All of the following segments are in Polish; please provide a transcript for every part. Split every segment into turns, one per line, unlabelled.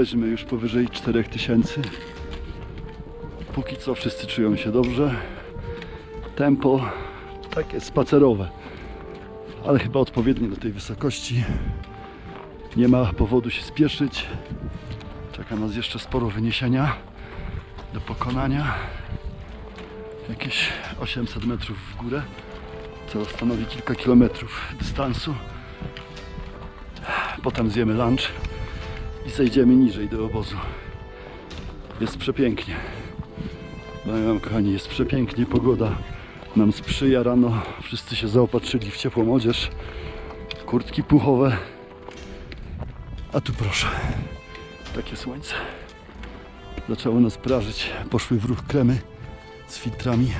Jesteśmy już powyżej 4000. Póki co wszyscy czują się dobrze. Tempo takie spacerowe, ale chyba odpowiednie do tej wysokości. Nie ma powodu się spieszyć. Czeka nas jeszcze sporo wyniesienia do pokonania. Jakieś 800 metrów w górę, co stanowi kilka kilometrów dystansu. Potem zjemy lunch i zejdziemy niżej do obozu. Jest przepięknie. Powiem wam, kochani, jest przepięknie, pogoda nam sprzyja rano. Wszyscy się zaopatrzyli w ciepłą odzież, kurtki puchowe. A tu proszę, takie słońce. Zaczęło nas prażyć, poszły w ruch kremy z filtrami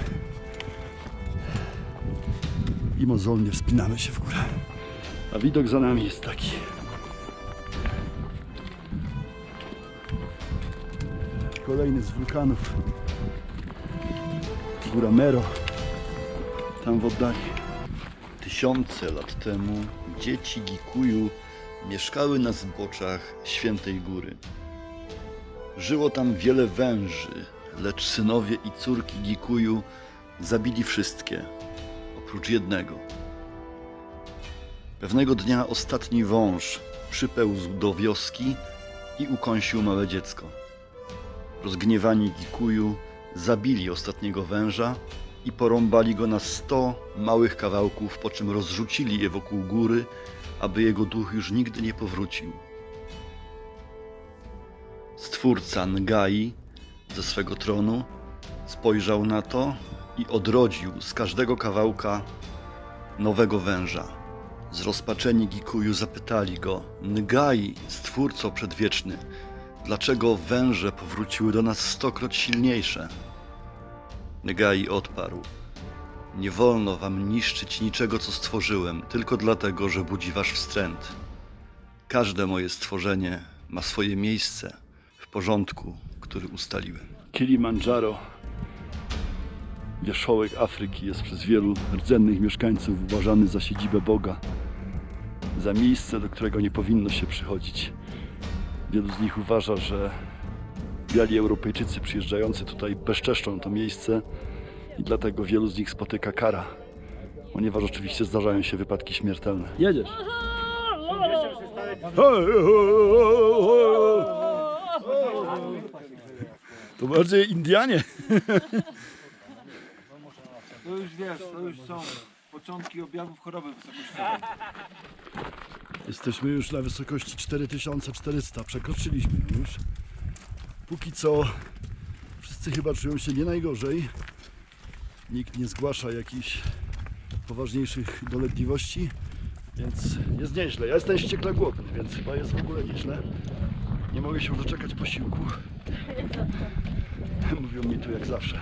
i mozolnie wspinamy się w górę. A widok za nami jest taki. Kolejny z wulkanów. Góra Mero. Tam w oddali.
Tysiące lat temu dzieci Gikuju mieszkały na zboczach Świętej Góry. Żyło tam wiele węży, lecz synowie i córki Gikuju zabili wszystkie, oprócz jednego. Pewnego dnia ostatni wąż przypełzł do wioski i ukąsił małe dziecko. Rozgniewani Gikuju zabili ostatniego węża i porąbali go na sto małych kawałków, po czym rozrzucili je wokół góry, aby jego duch już nigdy nie powrócił. Stwórca Ngai ze swego tronu spojrzał na to i odrodził z każdego kawałka nowego węża. Zrozpaczeni Gikuju zapytali go: Ngai, stwórco przedwieczny, dlaczego węże powróciły do nas stokroć silniejsze? Ngai odparł: Nie wolno wam niszczyć niczego, co stworzyłem, tylko dlatego, że budzi wasz wstręt. Każde moje stworzenie ma swoje miejsce w porządku, który ustaliłem.
Kilimandżaro, wierzchołek Afryki, jest przez wielu rdzennych mieszkańców uważany za siedzibę Boga, za miejsce, do którego nie powinno się przychodzić. Wielu z nich uważa, że biali Europejczycy przyjeżdżający tutaj bezczeszczą to miejsce i dlatego wielu z nich spotyka kara, ponieważ oczywiście zdarzają się wypadki śmiertelne. Jedziesz! To bardziej Indianie.
To już wiesz, to już są początki objawów choroby wysokościowej.
Jesteśmy już na wysokości 4400, przekroczyliśmy już. Póki co wszyscy chyba czują się nie najgorzej. Nikt nie zgłasza jakichś poważniejszych dolegliwości, więc jest nieźle. Ja jestem ściekle głodny, więc chyba jest w ogóle nieźle. Nie mogę się doczekać posiłku. Mówią mi tu jak zawsze.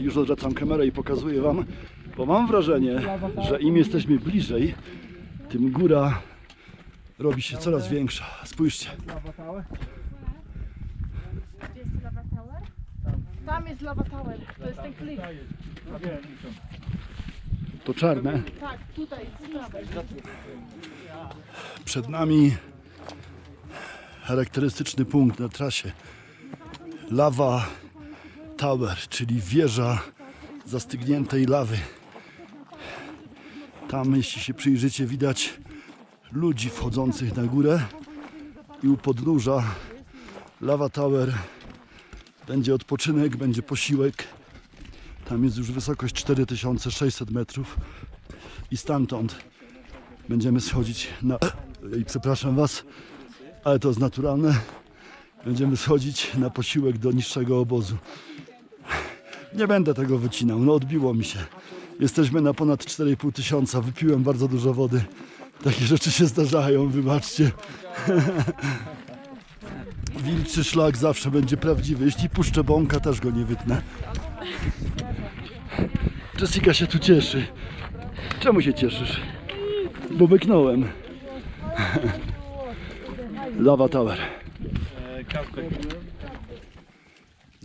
Już odwracam kamerę i pokazuję Wam, bo mam wrażenie, że im jesteśmy bliżej, tym góra robi się coraz większa. Spójrzcie.
Gdzie jest Lava Tower? Tam jest Lava Tower, to jest ten klif.
To czarne.
Tak, tutaj, z prawej.
Przed nami charakterystyczny punkt na trasie. Lava Tower, czyli wieża zastygniętej lawy. Tam, jeśli się przyjrzycie, widać ludzi wchodzących na górę i u podnóża Lava Tower będzie odpoczynek, będzie posiłek. Tam jest już wysokość 4600 metrów i stamtąd będziemy schodzić na. I przepraszam Was, ale to jest naturalne. Będziemy schodzić na posiłek do niższego obozu. Nie będę tego wycinał, no odbiło mi się. Jesteśmy na ponad 4,5 tysiąca, wypiłem bardzo dużo wody. Takie rzeczy się zdarzają, wybaczcie. Wilczy szlak zawsze będzie prawdziwy. Jeśli puszczę bąka, też go nie wytnę. Jessica się tu cieszy. Czemu się cieszysz? Bo wyknąłem. Lava Tower.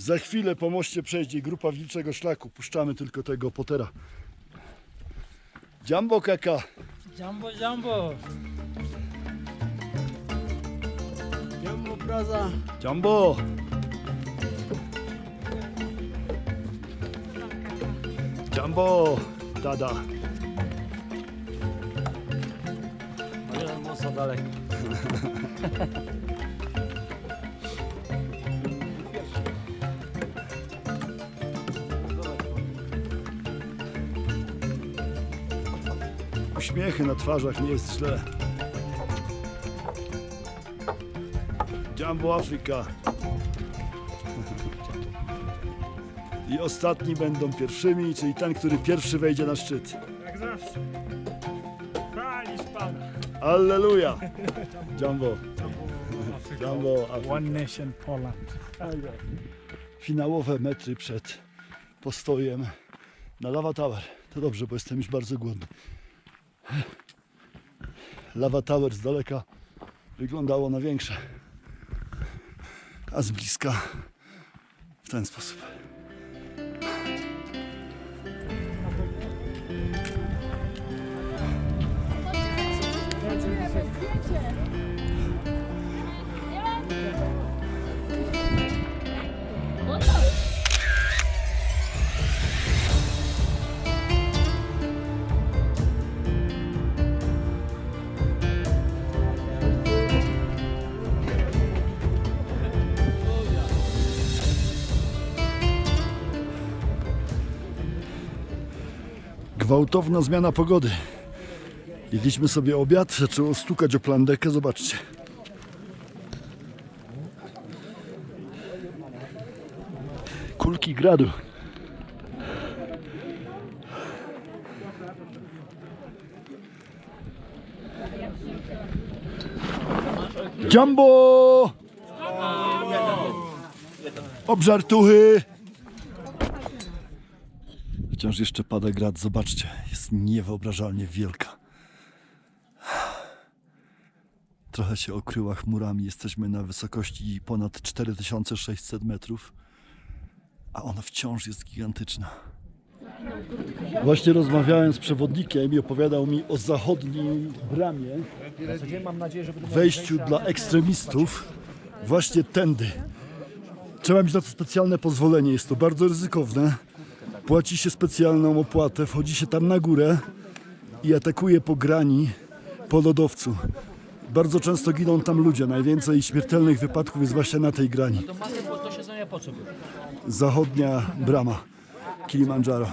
Za chwilę po moście przejdzie grupa wilczego szlaku. Puszczamy tylko tego potera. Jumbo kaka.
Jumbo, jumbo. brother.
Jumbo! Jumbo! Dada!
Ale mocno daleko.
Uśmiechy na twarzach nie jest źle. Jumbo Afryka. I ostatni będą pierwszymi, czyli ten, który pierwszy wejdzie na szczyt.
Jak zawsze. Palisz pana.
Alleluja! Jumbo. Jumbo Afryka.
One Nation Poland.
Finałowe metry przed postojem na Lava Tower. To dobrze, bo jestem już bardzo głodny. Lava Tower z daleka wyglądało na większe, a z bliska w ten sposób. Gwałtowna zmiana pogody. Jedliśmy sobie obiad, zaczęło stukać o plandekę, zobaczcie. Kulki gradu. Jumbo! Obżartuchy! Wciąż jeszcze pada grad, zobaczcie, jest niewyobrażalnie wielka. Trochę się okryła chmurami, jesteśmy na wysokości ponad 4600 metrów, a ona wciąż jest gigantyczna. Właśnie rozmawiałem z przewodnikiem i opowiadał mi o zachodniej bramie, wejściu dla ekstremistów, właśnie tędy. Trzeba mieć na to specjalne pozwolenie, jest to bardzo ryzykowne. Płaci się specjalną opłatę, wchodzi się tam na górę i atakuje po grani, po lodowcu. Bardzo często giną tam ludzie. Najwięcej śmiertelnych wypadków jest właśnie na tej grani. Zachodnia brama Kilimandżaro.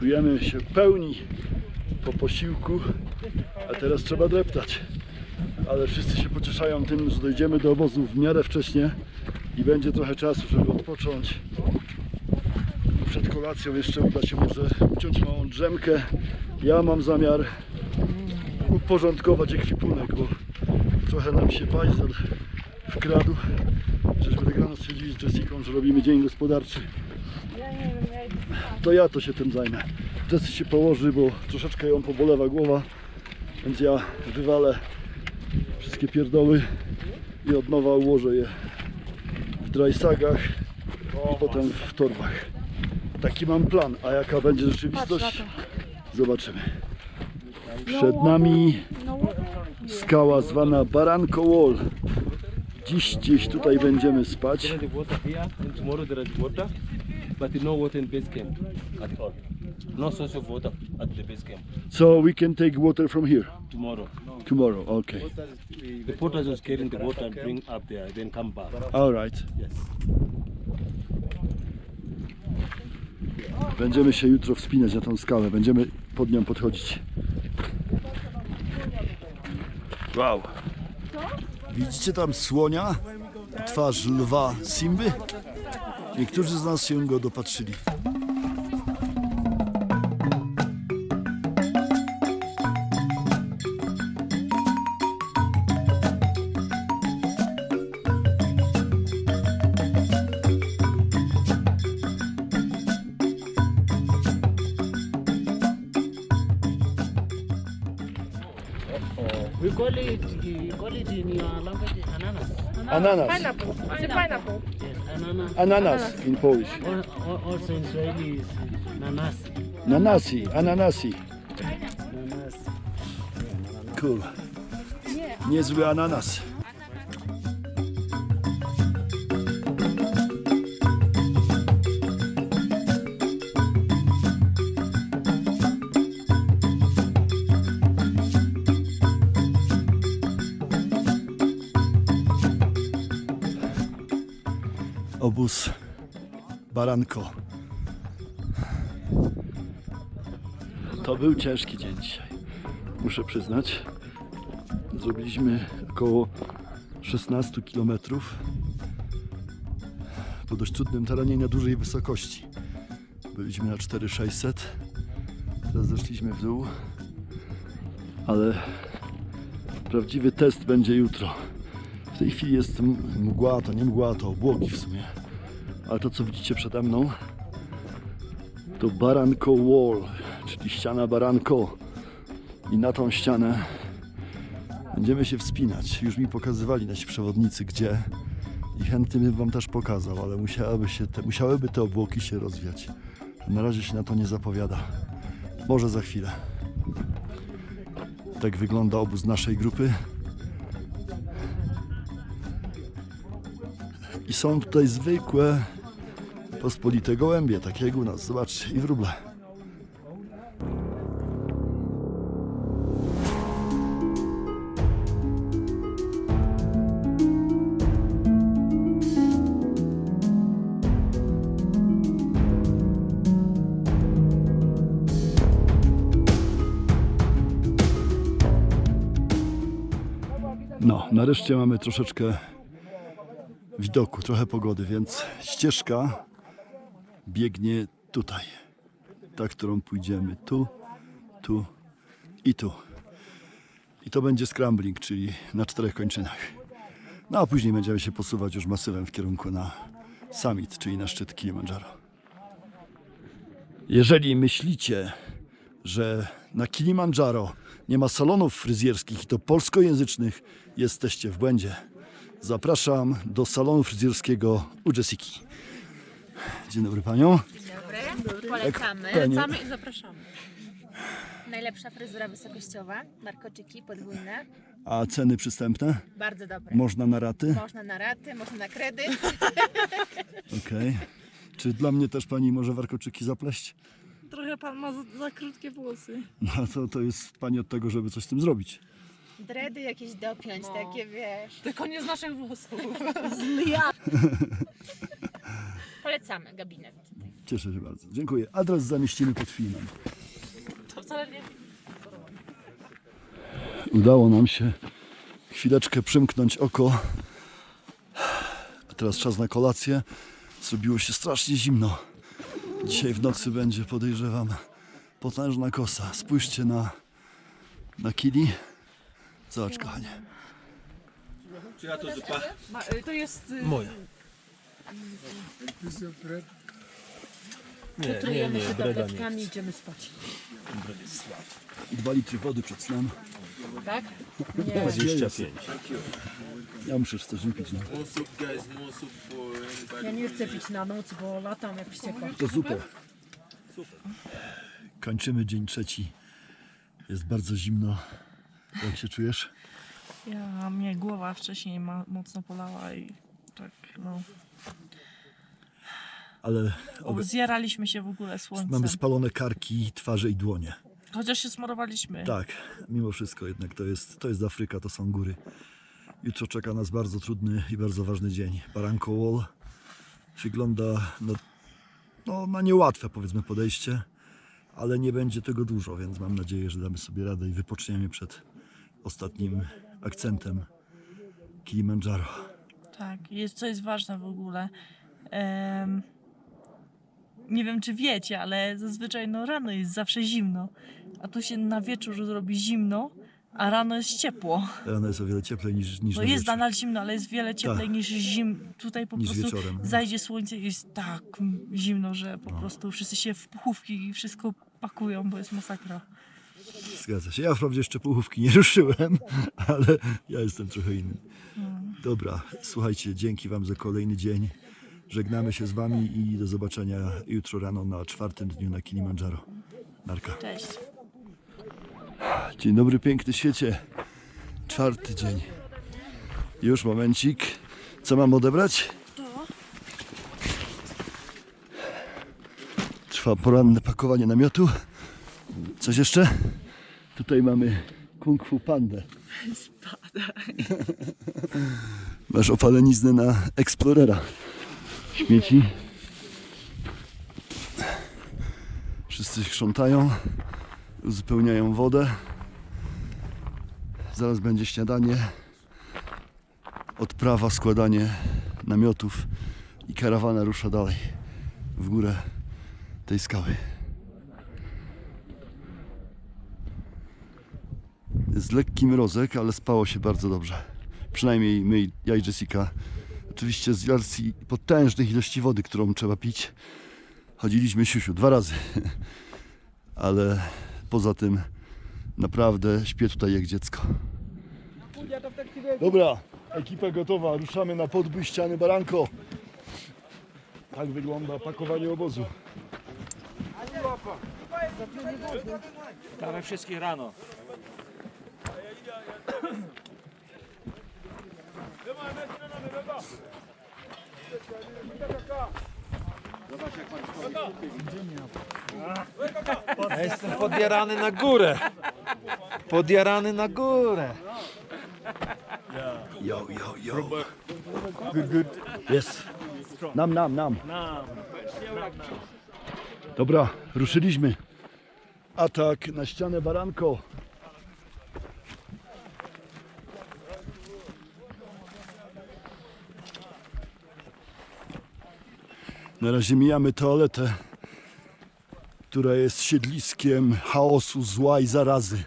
Czujemy się pełni po posiłku, a teraz trzeba dreptać. Ale wszyscy się pocieszają tym, że dojdziemy do obozu w miarę wcześnie i będzie trochę czasu, żeby odpocząć. Przed kolacją jeszcze uda się może uciąć małą drzemkę. Ja mam zamiar uporządkować ekwipunek, bo trochę nam się bajzel wkradł. Żeśmy tak rano stwierdzili z Jessiką, że robimy dzień gospodarczy to ja to się tym zajmę. Jessy się położy, bo troszeczkę ją pobolewa głowa, więc ja wywalę wszystkie pierdoły i od nowa ułożę je w dry sagach i potem w torbach. Taki mam plan, a jaka będzie rzeczywistość, zobaczymy. Przed nami skała zwana Baranko Wall. Dziś gdzieś tutaj będziemy spać.
But no water in base camp at all. No source of water at the base camp
So we can take water from here
tomorrow.
tomorrow. Okay.
The porters will carry the water and bring up there, then come back.
All right.
Yes.
Będziemy się jutro wspinać na tą skałę. Będziemy pod nią podchodzić. Wow. Widzicie tam słonia? Twarz lwa Simby? Niektórzy z nas się go dopatrzyli.
We call it, you call it in your language ananas.
Ananas.
Pineapple. It's a pineapple.
Ananas.
In Polish.
Also in Swahili is nanas.
Nanasi, ananasi.
Nanas.
Cool. Niezły ananas. Obóz Baranko. To był ciężki dzień dzisiaj muszę przyznać. Zrobiliśmy około 16 km po dość trudnym terenie na dużej wysokości. Byliśmy na 4600, teraz zeszliśmy w dół, ale prawdziwy test będzie jutro. Tej chwili jest mgła, to nie mgła, to obłoki w sumie. Ale to co widzicie przede mną to Baranko Wall, czyli ściana Baranko i na tą ścianę będziemy się wspinać. Już mi pokazywali nasi przewodnicy gdzie i chętnie bym wam też pokazał, ale musiałyby, się te, musiałyby te obłoki się rozwiać. Na razie się na to nie zapowiada. Może za chwilę. Tak wygląda obóz naszej grupy. I są tutaj zwykłe, pospolite gołębie, takie jak u nas. Zobaczcie, i wróble. No, nareszcie mamy troszeczkę widoku, trochę pogody, więc ścieżka biegnie tutaj. Ta, którą pójdziemy tu, tu i tu. I to będzie scrambling, czyli na czterech kończynach. No a później będziemy się posuwać już masywem w kierunku na summit, czyli na szczyt Kilimandżaro. Jeżeli myślicie, że na Kilimandżaro nie ma salonów fryzjerskich i to polskojęzycznych, jesteście w błędzie. Zapraszam do salonu fryzjerskiego u Jessiki. Dzień dobry panią.
Dobry, polecamy.
Panie,
Samy i zapraszamy.
Najlepsza fryzura wysokościowa, narkotyki podwójne,
a ceny przystępne?
bardzo dobre.
Można na raty?
Można na raty, można na kredyt.
Okej. Czy dla mnie też pani może warkoczyki zapleść?
Trochę pan ma za, za krótkie włosy.
No to, to jest pani od tego, żeby coś z tym zrobić.
Dredy jakieś dopiąć, takie wiesz.
Tylko nie z naszych włosów.
Polecamy gabinet.
Cieszę się bardzo. Dziękuję. Adres zamieścimy pod filmem.
To wcale nie
Udało nam się chwileczkę przymknąć oko. A teraz czas na kolację. Zrobiło się strasznie zimno. Dzisiaj w nocy będzie, podejrzewam, potężna kosa. Spójrzcie na, na kili. Zobacz, kochanie.
Ma, y, to jest... y,
Moja. Nie, nie, nie, breda nie.
idziemy spać.
Dwa litry wody przed snem.
Tak?
25.
Ja muszę coś wypić. No.
Ja nie chcę pić na noc, bo latam jak wściekła.
To super. Kończymy dzień trzeci. Jest bardzo zimno. Jak się czujesz?
Ja, mnie głowa wcześniej ma, mocno polała i tak, no.
Ale
O, zjaraliśmy się w ogóle słońcem.
mamy spalone karki, twarze i dłonie.
Chociaż się smarowaliśmy.
Tak, mimo wszystko jednak to jest, to jest Afryka, to są góry. Jutro czeka nas bardzo trudny i bardzo ważny dzień. Baranko Wall wygląda no, no, na niełatwe powiedzmy podejście, ale nie będzie tego dużo, więc mam nadzieję, że damy sobie radę i wypoczniemy przed ostatnim akcentem Kilimandżaro.
Tak, jest, co jest ważne w ogóle. em, nie wiem, czy wiecie, ale zazwyczaj no, rano jest zawsze zimno. A tu się na wieczór zrobi zimno, a rano jest ciepło.
Rano jest o wiele cieplej niż, niż
No
na
jest
wieczór,
nadal zimno, ale jest wiele cieplej
Tak.
niż zim. Tutaj po
niż
prostu
wieczorem.
zajdzie słońce i jest tak zimno, że po
No.
prostu wszyscy się w puchówki i wszystko pakują, bo jest masakra.
Zgadza się. Ja wprawdzie jeszcze połówki nie ruszyłem, ale ja jestem trochę inny. Dobra, słuchajcie, dzięki Wam za kolejny dzień. Żegnamy się z Wami i do zobaczenia jutro rano na czwartym dniu na Kilimandżaro. Narka.
Cześć.
Dzień dobry, piękny świecie. Czwarty dzień. Już momencik. Co mam odebrać? Trwa poranne pakowanie namiotu. Coś jeszcze? Tutaj mamy Kung Fu Pandę. Masz opaleniznę na Explorera. Śmieci. Wszyscy krzątają, uzupełniają wodę. Zaraz będzie śniadanie, odprawa, składanie namiotów i karawana rusza dalej w górę tej skały. Jest lekki mrozek, ale spało się bardzo dobrze. Przynajmniej my, ja i Jessica. Oczywiście z racji potężnych ilości wody, którą trzeba pić, chodziliśmy siusiu dwa razy. Ale poza tym naprawdę śpię tutaj jak dziecko. Dobra, ekipa gotowa, ruszamy na podbój ściany Baranko. Tak wygląda pakowanie obozu.
Damy wszystkich rano. Ja jestem podjarany na górę. Podjarany na górę.
Yo, yo, yo. Good, good. Yes. Nam, nam, nam. Dobra, ruszyliśmy. Atak na ścianę Baranko. Na razie mijamy toaletę, która jest siedliskiem chaosu, zła i zarazy.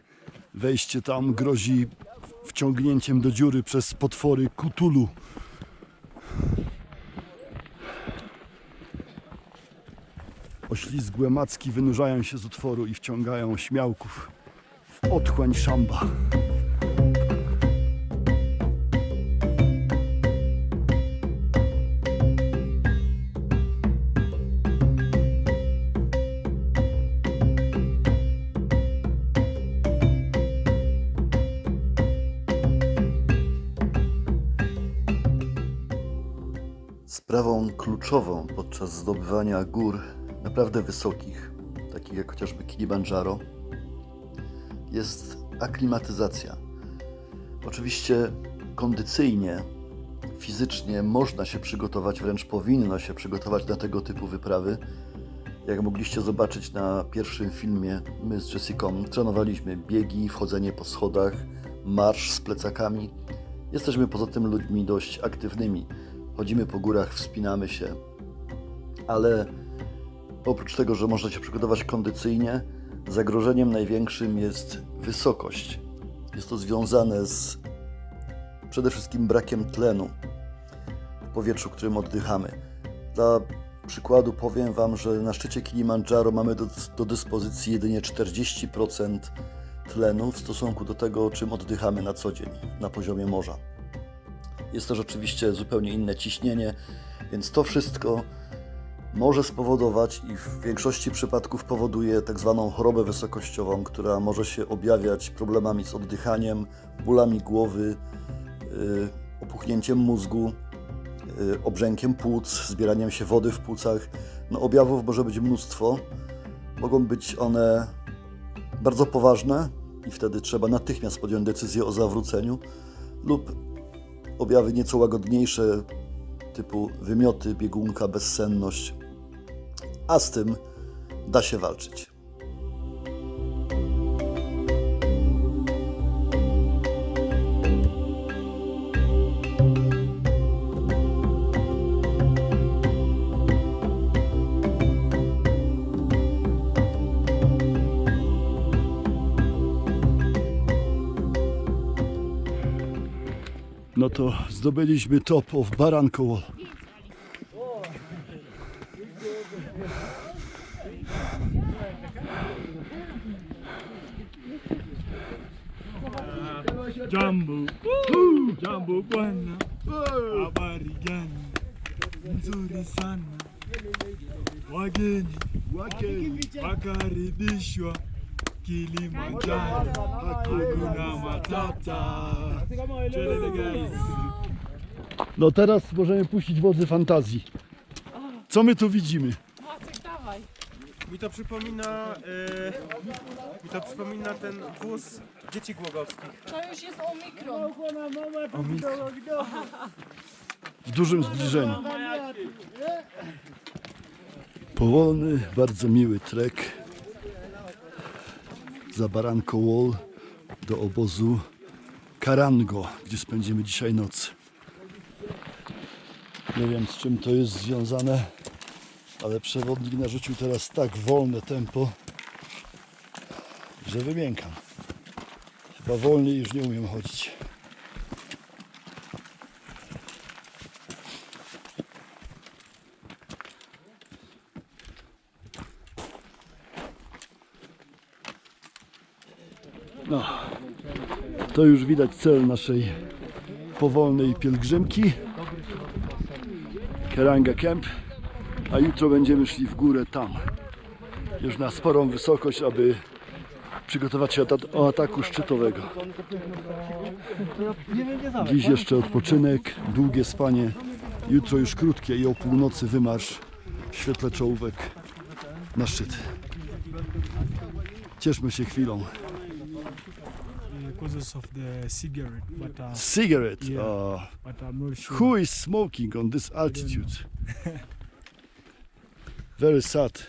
Wejście tam grozi wciągnięciem do dziury przez potwory Kutulu. Oślizgłe macki wynurzają się z otworu i wciągają śmiałków w otchłań szamba.
Sprawą kluczową podczas zdobywania gór naprawdę wysokich, takich jak chociażby Kilimandżaro, jest aklimatyzacja. Oczywiście kondycyjnie, fizycznie można się przygotować, wręcz powinno się przygotować na tego typu wyprawy. Jak mogliście zobaczyć na pierwszym filmie, my z Jessicą trenowaliśmy biegi, wchodzenie po schodach, marsz z plecakami. Jesteśmy poza tym ludźmi dość aktywnymi. Chodzimy po górach, wspinamy się, ale oprócz tego, że można się przygotować kondycyjnie, zagrożeniem największym jest wysokość. Jest to związane z przede wszystkim brakiem tlenu w powietrzu, którym oddychamy. Dla przykładu powiem Wam, że na szczycie Kilimandżaro mamy do, do dyspozycji jedynie 40% tlenu w stosunku do tego, czym oddychamy na co dzień na poziomie morza. Jest też oczywiście zupełnie inne ciśnienie, więc to wszystko może spowodować i w większości przypadków powoduje tak zwaną chorobę wysokościową, która może się objawiać problemami z oddychaniem, bólami głowy, yy, opuchnięciem mózgu, yy, obrzękiem płuc, zbieraniem się wody w płucach. No, objawów może być mnóstwo. Mogą być one bardzo poważne i wtedy trzeba natychmiast podjąć decyzję o zawróceniu lub objawy nieco łagodniejsze, typu wymioty, biegunka, bezsenność, a z tym da się walczyć.
To zdobyliśmy top of Baranko No teraz możemy puścić wodzy fantazji. Co my tu widzimy?
Maciek, dawaj.
Mi to przypomina. mi to przypomina ten wóz dzieci głogowskich.
To już jest omikron.
W dużym zbliżeniu. Powolny, bardzo miły trek za Baranko Wall do obozu Karango, gdzie spędzimy dzisiaj noc. Nie wiem z czym to jest związane, ale przewodnik narzucił teraz tak wolne tempo, że wymiękam. Chyba wolniej już nie umiem chodzić. No, to już widać cel naszej powolnej pielgrzymki. Keranga Camp. A jutro będziemy szli w górę tam. Już na sporą wysokość, aby przygotować się do ataku szczytowego. Dziś jeszcze odpoczynek, długie spanie. Jutro już krótkie i o północy wymarsz w świetle czołówek na szczyt. Cieszmy się chwilą.
Causes of the cigarette, but uh,
Cigarette.
Yeah.
Oh,
but I'm not sure.
who is smoking on this altitude? Very sad.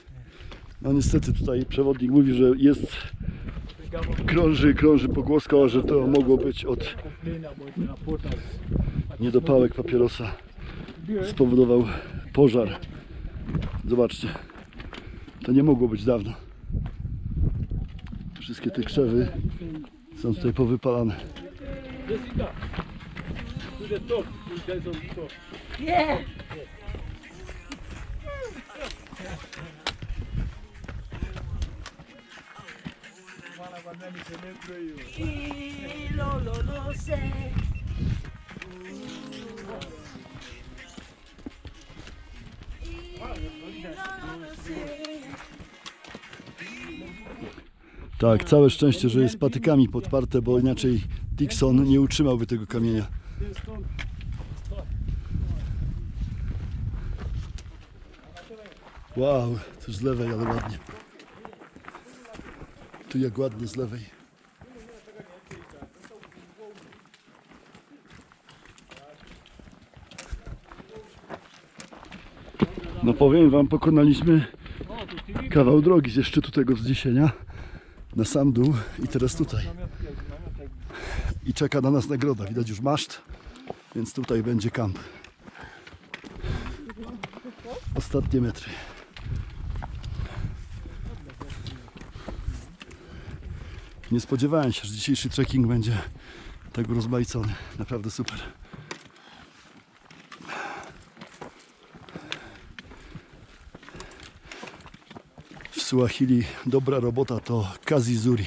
No niestety tutaj przewodnik mówi, że jest krąży, krąży pogłoska, że to mogło być od
Complain about the porters.
niedopałek papierosa. Spowodował pożar. Zobaczcie. To nie mogło być dawno. Wszystkie te krzewy są tutaj powypalane.
Jessica, to the top. You guys on
Tak, całe szczęście, że jest patykami podparte, bo inaczej Dixon nie utrzymałby tego kamienia. Wow, tu z lewej, ale ładnie. Tu jak ładnie z lewej. No powiem wam, pokonaliśmy kawał drogi ze szczytu tego wzniesienia na sam dół i teraz tutaj. I czeka na nas nagroda. Widać już maszt, więc tutaj będzie kamp. Ostatnie metry. Nie spodziewałem się, że dzisiejszy trekking będzie tak rozmaicony. Naprawdę super. Suahili dobra robota to Kazizuri.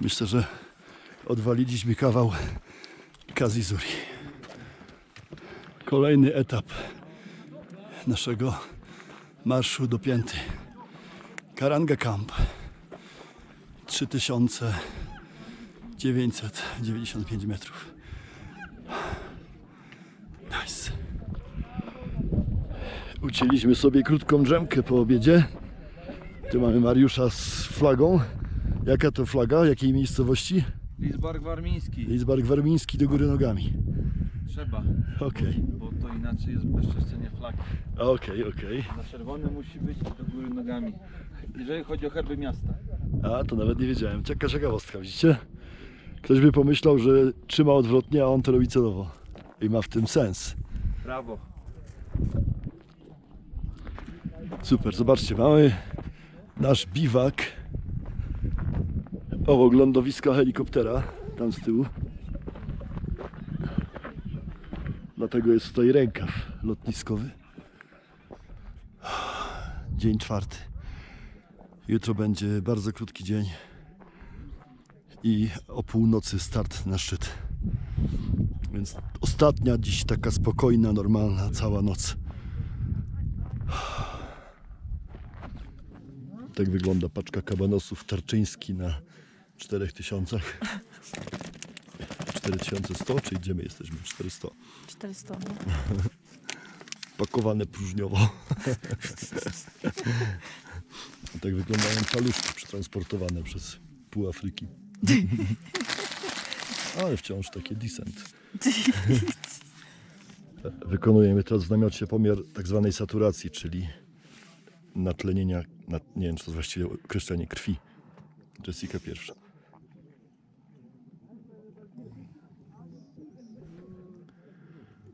Myślę, że odwaliliśmy kawał Kazizuri. Kolejny etap naszego marszu do pięty. Karanga Camp. 3995 metrów. Nice. Ucięliśmy sobie krótką drzemkę po obiedzie. Tu mamy Mariusza z flagą. Jaka to flaga? Jakiej miejscowości?
Lidzbark Warmiński.
Lidzbark Warmiński do góry nogami.
Trzeba,
Okej.
bo to inaczej jest bezczyszczenie flagi.
Okej, okej.
Na czerwony musi być do góry nogami. Jeżeli chodzi o herby miasta.
A, to nawet nie wiedziałem. Cieka ciekawostka, widzicie? Ktoś by pomyślał, że trzyma odwrotnie, a on to robi celowo. I ma w tym sens.
Brawo.
Super, zobaczcie, mamy nasz biwak obok lądowiska helikoptera, tam z tyłu. Dlatego jest tutaj rękaw lotniskowy. Dzień czwarty. Jutro będzie bardzo krótki dzień i o północy start na szczyt. Więc ostatnia dziś taka spokojna, normalna cała noc. Tak wygląda paczka kabanosów tarczyński na 4000. 4100, czy gdzie my jesteśmy? 400.
400. No.
Pakowane próżniowo. tak wyglądają paluszki przetransportowane przez pół Afryki. Ale wciąż takie decent. Wykonujemy teraz w namiocie pomiar tak zwanej saturacji, czyli natlenienia, na, nie wiem czy to właściwie określenie krwi. Jessica pierwsza.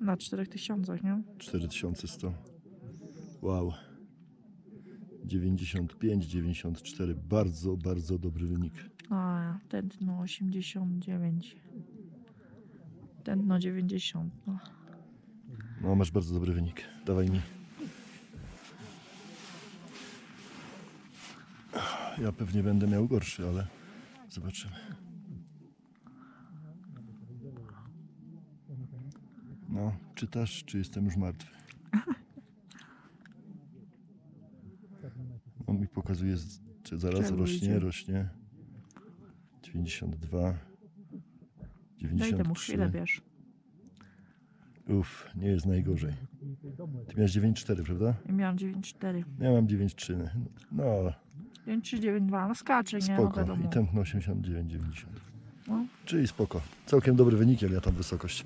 Na 4000, nie?
4100. Wow. 95, 94. Bardzo, bardzo dobry wynik.
A, tętno 89. Tętno 90. No.
No, masz bardzo dobry wynik. Dawaj mi. Ja pewnie będę miał gorszy, ale zobaczymy. No, czytasz, czy jestem już martwy? On mi pokazuje, czy zaraz
Czemu
rośnie,
idzie?
rośnie. 92.
Daj
93.
temu chwilę, wiesz.
Uff, nie jest najgorzej. Ty miałeś 9,4, prawda?
I miałam 9,4.
Ja mam 9,3. No,
9392, no skacze, nie? No
spoko.
wiadomo.
I tętno 89, 90.
No.
Czyli spoko. Całkiem dobry wynik, jak ja tam wysokość.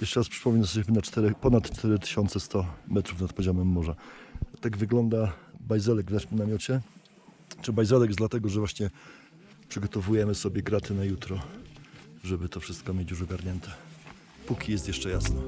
Jeszcze raz przypomnę, że jesteśmy na 4, ponad 4100 metrów nad poziomem morza. Tak wygląda bajzelek w naszym namiocie. Czy bajzelek jest dlatego, że właśnie przygotowujemy sobie graty na jutro, żeby to wszystko mieć już ogarnięte. Póki jest jeszcze jasno.